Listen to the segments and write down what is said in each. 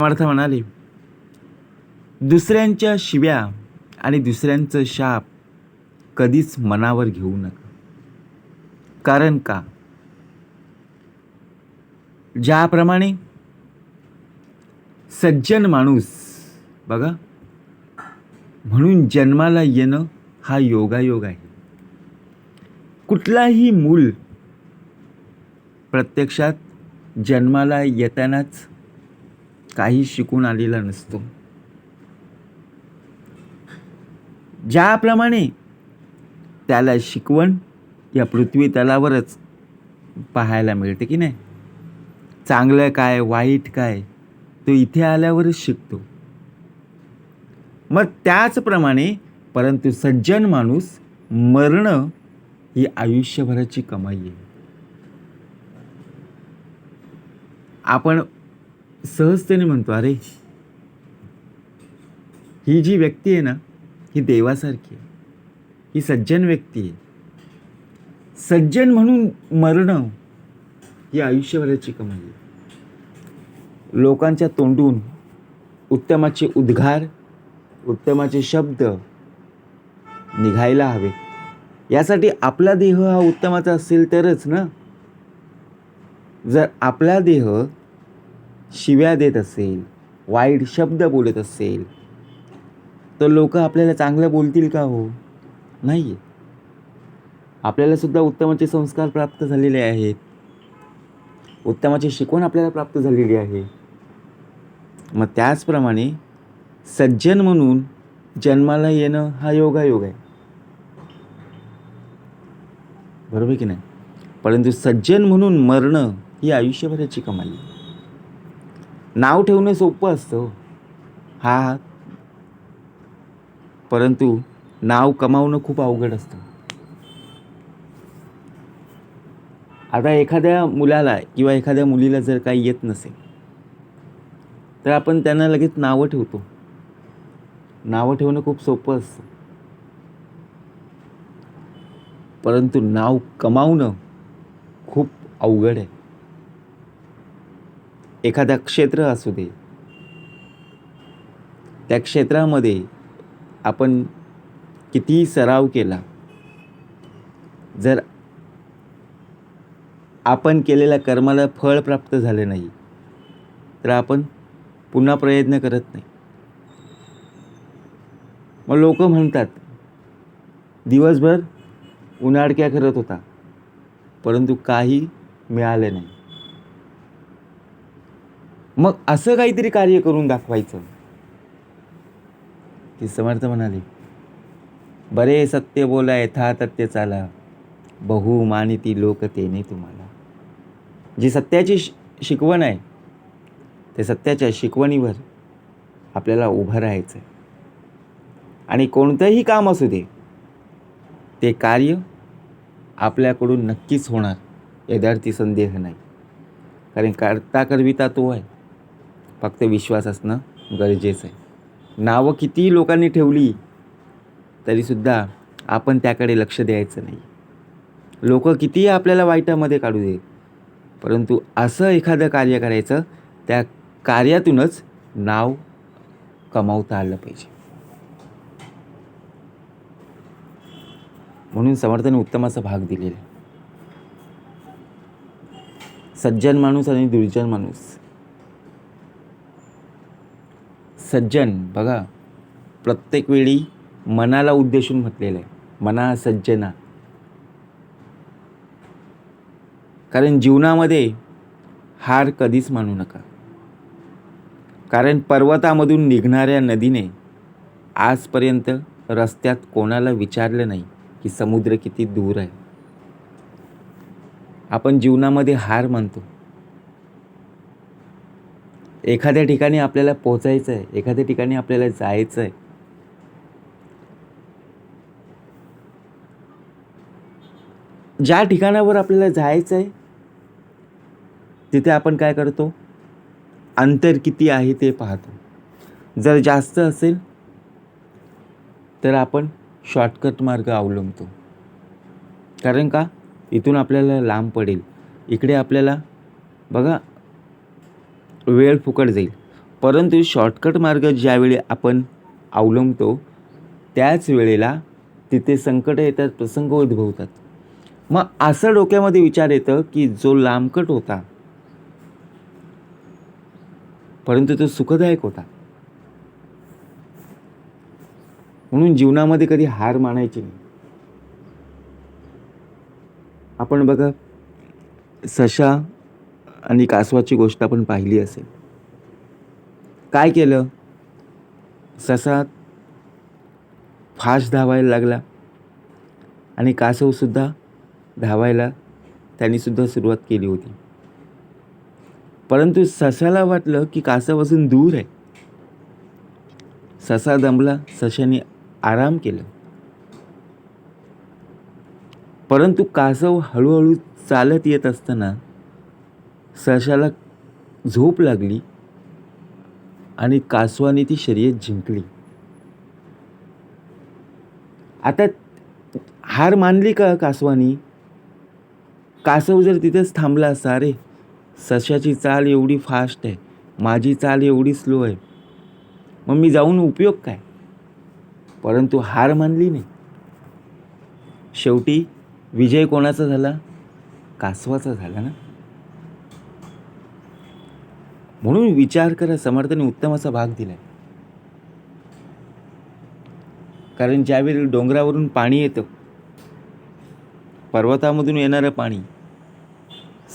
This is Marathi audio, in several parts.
समर्थ म्हणाले दुसऱ्यांच्या शिव्या आणि दुसऱ्यांचं शाप कधीच मनावर घेऊ नका. कारण का? ज्याप्रमाणे सज्जन माणूस बघा म्हणून जन्माला येणं हा योगायोग आहे. कुठलाही मूल प्रत्यक्षात जन्माला येतानाच काही शिकून आलेला नसतो. ज्याप्रमाणे त्याला शिकवण या पृथ्वी तलावरच पाहायला मिळते की नाही? चांगलं काय वाईट काय तो इथे आल्यावरच शिकतो. मग त्याचप्रमाणे परंतु सज्जन माणूस मरणं ही आयुष्यभराची कमाई आहे. आपण सहजतेने म्हणतो अरे ही जी व्यक्ती आहे ना ही देवासारखी आहे. ही सज्जन व्यक्ती आहे. सज्जन म्हणून मरणं ही आयुष्यभराची कमाई आहे. लोकांच्या तोंडून उत्तमाचे उद्गार उत्तमाचे शब्द निघायला हवे यासाठी आपला देह हा उत्तमाचा असेल तरच ना? जर आपला देह शिव्या देत असेल वाईट शब्द बोलत असेल तर लोक आपल्याला चांगलं बोलतील का हो? नाही आपल्याला सुद्धा उत्तमाचे संस्कार प्राप्त झालेले आहेत. उत्तमाची शिकवण आपल्याला प्राप्त झालेली आहे. मग त्याचप्रमाणे सज्जन म्हणून जन्माला येणं हा योगायोग आहे. बरोबर की नाही? परंतु सज्जन म्हणून मरणं ही आयुष्यभराची कमाई आहे. नाव ठेवणं सोपं असतं हो. हा. परंतु नाव कमावणं खूप अवघड असतं. आता एखाद्या मुलाला किंवा एखाद्या मुलीला जर काही येत नसेल तर आपण त्यांना लगेच नावं ठेवतो. नावं ठेवणं खूप सोपं असतं. परंतु नाव कमावणं खूप अवघड आहे. एखादा क्षेत्र असू दे. त्या क्षेत्रामध्ये आपण कितीही सराव केला जर आपण केलेल्या कर्माला फळ प्राप्त झाले नाही तर आपण पुन्हा प्रयत्न करत नाही. मग लोक म्हणतात दिवसभर उन्हाडक्या करत होता परंतु काही मिळाले नाही. मग असं काहीतरी कार्य करून दाखवायचं. की समर्थ म्हणाले बरे सत्य बोला यथातथ्य चाला. बहु मानिती लोक तेने तुम्हाला. जी सत्याची शि शिकवण आहे त्या सत्याच्या शिकवणीवर आपल्याला उभं राहायचं आहे आणि कोणतंही काम असू दे ते कार्य आपल्याकडून नक्कीच होणार यदार्थी संदेह नाही. कारण करता करविता तो आहे. फक्त विश्वास असणं गरजेचं आहे. नावं कितीही लोकांनी ठेवली तरीसुद्धा आपण त्याकडे लक्ष द्यायचं नाही. लोक कितीही आपल्याला वाईटामध्ये काढू दे परंतु असं एखादं कार्य करायचं त्या कार्यातूनच नाव कमावता आलं पाहिजे. म्हणून समर्थाने उत्तमाचा भाग दिलेला सज्जन माणूस आणि दुर्जन माणूस सज्जन बघा प्रत्येक वेळी मनाला उद्देशून म्हटलेलं आहे. मना सज्जना. कारण जीवनामध्ये हार कधीच मानू नका. कारण पर्वतामधून निघणाऱ्या नदीने आजपर्यंत रस्त्यात कोणाला विचारलं नाही की समुद्र किती दूर आहे. आपण जीवनामध्ये हार मानतो. एखाद्या ठिकाणी आपल्याला पोचायचं आहे एखाद्या ठिकाणी आपल्याला जायचं आहे ज्या ठिकाणावर आपल्याला जायचं आहे तिथे आपण काय करतो? अंतर किती आहे ते पाहतो. जर जास्त असेल तर आपण शॉर्टकट मार्ग अवलंबतो. कारण का? इथून आपल्याला लांब पडेल. इकडे आपल्याला बघा वेळ फुकट जाईल. परंतु शॉर्टकट मार्ग ज्यावेळी आपण अवलंबतो त्याच वेळेला तिथे संकट येतात प्रसंग उद्भवतात. मग असं डोक्यामध्ये विचार येतं की जो लांबकट होता परंतु तो सुखदायक होता. म्हणून जीवनामध्ये कधी हार मानायची नाही. आपण बघा सशा आणि कासवाची गोष्ट आपण पाहिली असेल. काय केलं? ससा फास्ट धावायला लागला. आणि कासवसुद्धा धावायला त्यांनीसुद्धा सुरुवात केली होती. परंतु ससाला वाटलं की कासव अजून दूर आहे. ससा दमला सशाने आराम केला. परंतु कासव हळूहळू चालत येत असताना सशाला झोप लागली आणि कासवाने ती शर्यत जिंकली. आता हार मानली का कासवानी? कासव जर तिथेच थांबला असता अरे सशाची चाल एवढी फास्ट आहे माझी चाल एवढी स्लो आहे मग मी जाऊन उपयोग काय? परंतु हार मानली नाही. शेवटी विजय कोणाचा झाला? कासवाचा झाला ना? म्हणून विचार करा समर्थाने उत्तम असा भाग दिलाय. कारण ज्यावेळी डोंगरावरून पाणी येतं पर्वतामधून येणारं पाणी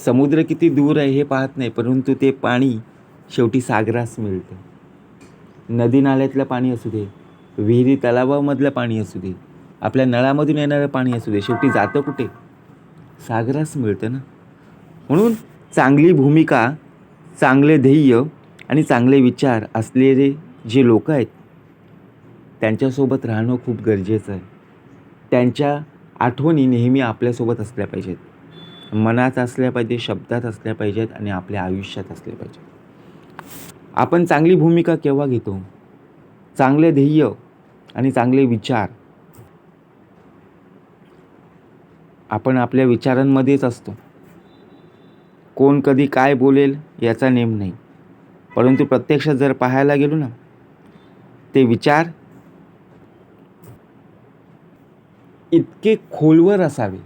समुद्र किती दूर आहे हे पाहत नाही परंतु ते पाणी शेवटी सागरास मिळतं. नदी नाल्यातलं पाणी असू दे विहिरी तलावामधलं पाणी असू दे आपल्या नळामधून येणारं पाणी असू दे शेवटी जातं कुठे? सागरास मिळतं ना. म्हणून चांगली भूमिका चांगले ध्येय आणि चांगले विचार असलेले जे लोक आहेत त्यांच्यासोबत राहणं खूप गरजेचं आहे. त्यांच्या आठवणी नेहमी आपल्यासोबत असल्या पाहिजेत. मनात असल्या पाहिजे शब्दात असल्या पाहिजेत आणि आपल्या आयुष्यात असल्या पाहिजेत. आपण चांगली भूमिका केव्हा घेतो? चांगले ध्येय आणि चांगले विचार. आपण आपल्या विचारांमध्येच असतो. कोण कधी काय बोलेल याचा नेम नाही. परंतु प्रत्यक्षात जर पाहायला गेलो ना ते विचार इतके खोलवर असावे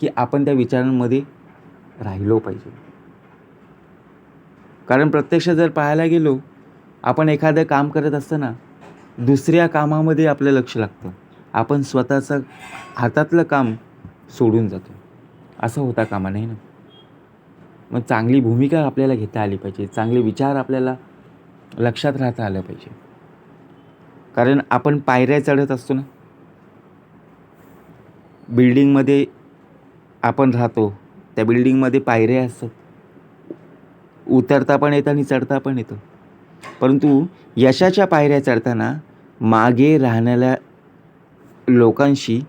की आपण त्या विचारांमध्ये राहिलो पाहिजे. कारण प्रत्यक्ष जर पाहायला गेलो आपण एखादं काम करत असताना दुसऱ्या कामामध्ये आपलं लक्ष लागतं. आपण स्वतःचं हातातलं काम सोडून जातो. असं होता कामा नाही ना. मग चांगली भूमिका आपल्याला घेता आली पाहिजे. चांगले विचार आपल्याला लक्षात राहता आलं पाहिजे. कारण आपण पायऱ्या चढत असतो ना. बिल्डिंगमध्ये आपण राहतो त्या बिल्डिंगमध्ये पायऱ्या असतात. उतरता पण येतं आणि चढता पण येतं. परंतु यशाच्या पायऱ्या चढताना मागे राहणाऱ्या लोकांशी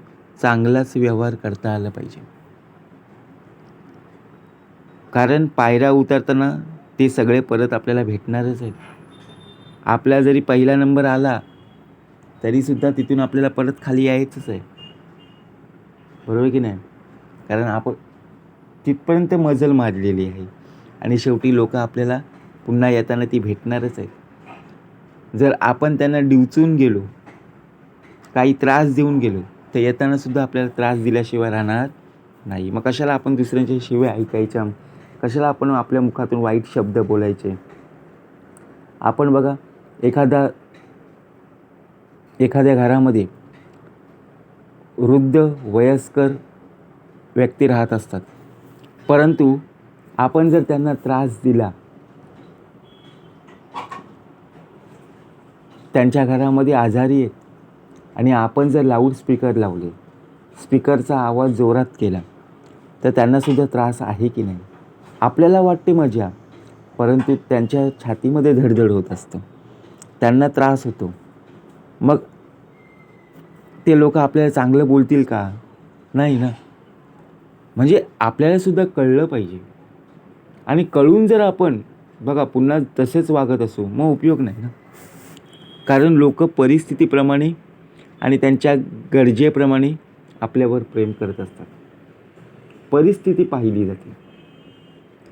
चांगलाच व्यवहार करता आला पाहिजे. कारण पायऱ्या उतरताना ते सगळे परत आपल्याला भेटणारच आहेत. आपला जरी पहिला नंबर आला तरीसुद्धा तिथून आपल्याला परत खाली यायचंच आहे. बरोबर की नाही? कारण आपण तिथपर्यंत मजल मारलेली आहे. आणि शेवटी लोक आपल्याला पुन्हा येताना ती भेटणारच आहेत. जर आपण त्यांना डिवचून गेलो काही त्रास देऊन गेलो तर येतानासुद्धा आपल्याला त्रास दिल्याशिवाय राहणार नाही. मग कशाला आपण दुसऱ्यांच्या शिवाय ऐकायच्या? कशाला आपण आपल्या मुखातून वाईट शब्द बोलायचे? आपण बघा एखादा एखाद्या घरामध्ये वृद्ध वयस्कर व्यक्ती राहत असतात. परंतु आपण जर त्यांना त्रास दिला त्यांच्या घरामध्ये आजारी आहेत आणि आपण जर लाऊडस्पीकर लावले स्पीकरचा आवाज जोरात केला तर त्यांनासुद्धा त्रास आहे की नाही? आपल्याला वाटते मजा परंतु त्यांच्या छातीमध्ये धडधड होत असतं. त्यांना त्रास होतो. मग ते लोक आपल्याला चांगलं बोलतील का? नाही ना. म्हणजे आपल्यालासुद्धा कळलं पाहिजे. आणि कळून जर आपण बघा पुन्हा तसेच वागत असू मग उपयोग नाही ना. कारण लोक परिस्थितीप्रमाणे आणि त्यांच्या गरजेप्रमाणे आपल्यावर प्रेम करत असतात. परिस्थिती पाहिली जाते.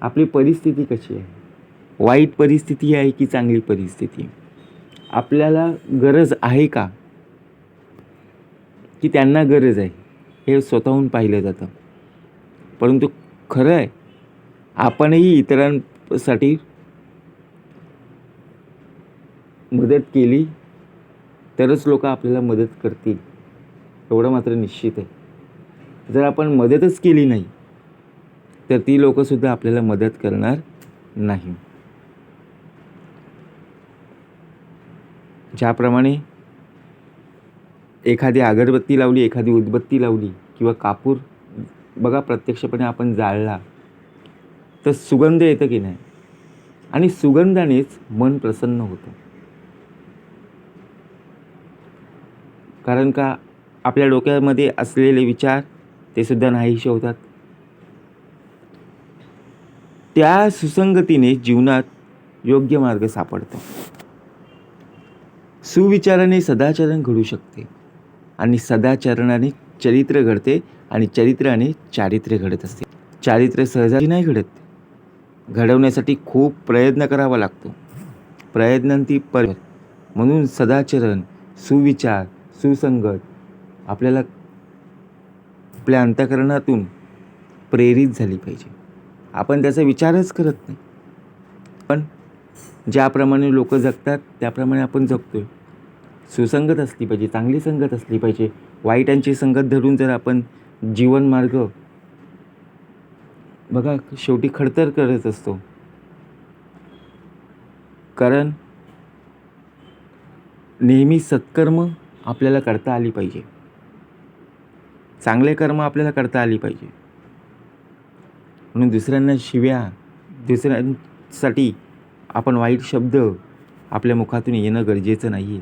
आपली परिस्थिती कशी आहे? वाईट परिस्थिती आहे की चांगली परिस्थिती आपल्याला गरज आहे का? की त्यांना गरज आहे? हे स्वतःहून पाहिलं जातं. परंतु खरं आहे आपणही इतरांसाठी मदत केली तरच लोक आपल्याला मदत करतील. एवढं मात्र निश्चित आहे. जर आपण मदतच केली नाही तर ती लोकंसुद्धा आपल्याला मदत करणार नाही. ज्याप्रमाणे एखादी अगरबत्ती लावली एखादी उदबत्ती लावली किंवा कापूर बघा प्रत्यक्षपणे आपण जाळला तर सुगंध येतं की नाही? आणि सुगंधानेच मन प्रसन्न होतं. कारण का आपल्या डोक्यामध्ये असलेले विचार ते सुद्धा नाहीसे होतात. त्या सुसंगतीने जीवनात योग्य मार्ग सापडतो. सुविचाराने सदाचरण घडू शकते आणि सदाचरणाने चरित्र घडते आणि चरित्राने चारित्र्य घडत असते. चारित्र्य सहजाही नाही घडत. घडवण्यासाठी खूप प्रयत्न करावा लागतो. प्रयत्नांती पर म्हणून सदाचरण सुविचार सुसंगत आपल्याला आपल्या अंतकरणातून प्रेरित झाली पाहिजे. आपण त्याचा विचारच करत नाही. पण ज्याप्रमाणे लोक जगतात त्याप्रमाणे आपण जगतो आहे सुसंगत असली पाहिजे चांगली संगत असली पाहिजे. वाईटांची संगत धरून जर आपण जीवनमार्ग बघा शेवटी खडतर करत असतो. कारण नेहमी सत्कर्म आपल्याला करता आली पाहिजे. चांगले कर्म आपल्याला करता आली पाहिजे. म्हणून दुसऱ्यांना शिव्या दुसऱ्यांसाठी आपण वाईट शब्द आपल्या मुखातून येणं गरजेचं नाही आहे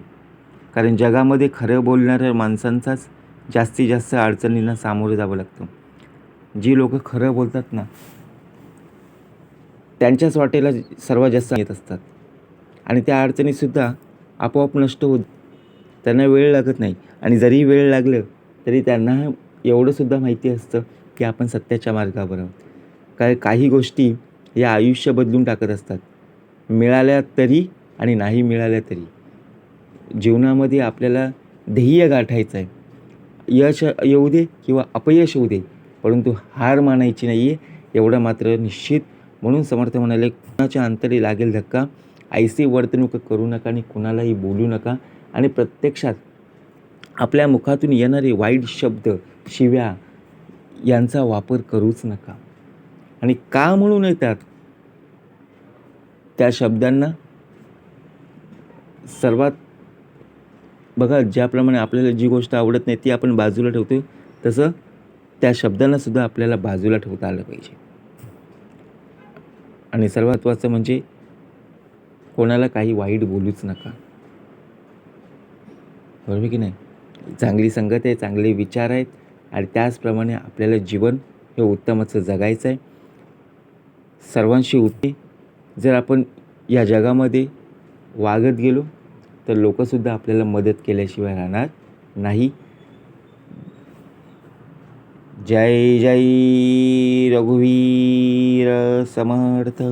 कारण जगामध्ये खरं बोलणाऱ्या माणसांचाच जास्तीत जास्त अडचणींना सामोरं जावं लागतं. जी लोक खरं बोलतात ना त्यांच्याच वाटेला सर्वात जास्त येत असतात. आणि त्या अडचणीसुद्धा आपोआप नष्ट होत त्यांना वेळ लागत नाही. आणि जरी वेळ लागलं तरी त्यांना एवढंसुद्धा माहिती असतं की आपण सत्याच्या मार्गावर आहोत. काय काही गोष्टी या आयुष्य बदलून टाकत असतात. मिळाल्या तरी आणि नाही मिळाल्या तरी. जीवनामध्ये आपल्याला ध्येय गाठायचं आहे. यश येऊ दे किंवा अपयश होऊ दे परंतु हार मानायची नाही आहे एवढं मात्र निश्चित. म्हणून समर्थ म्हणाले कुणाच्या अंतरी लागेल धक्का? ऐसी वर्तणूक करू नका आणि कुणालाही बोलू नका. आणि प्रत्यक्षात आपल्या मुखातून येणारे वाईट शब्द शिव्या यांचा वापर करूच नका. आणि का म्हणून येतात? त्या शब्दांना सर्वात बघा ज्याप्रमाणे आपल्याला जी गोष्ट आवडत नाही ती आपण बाजूला ठेवतो तसं त्या शब्दांना सुद्धा आपल्याला बाजूला ठेवता आलं पाहिजे. आणि सर्वात महत्त्वाचं म्हणजे कोणाला काही वाईट बोलूच नका. बरोबर की नाही? चांगली संगत आहे चांगले विचार आहेत आणि त्याचप्रमाणे आपल्याला जीवन हे उत्तम असं जगायचं आहे सर्वांशी होती जर आपण या जगामध्ये वागत गेलो तर लोकंसुद्धा आपल्याला मदत केल्याशिवाय राहणार नाही. जय जय रघुवीर समर्थ.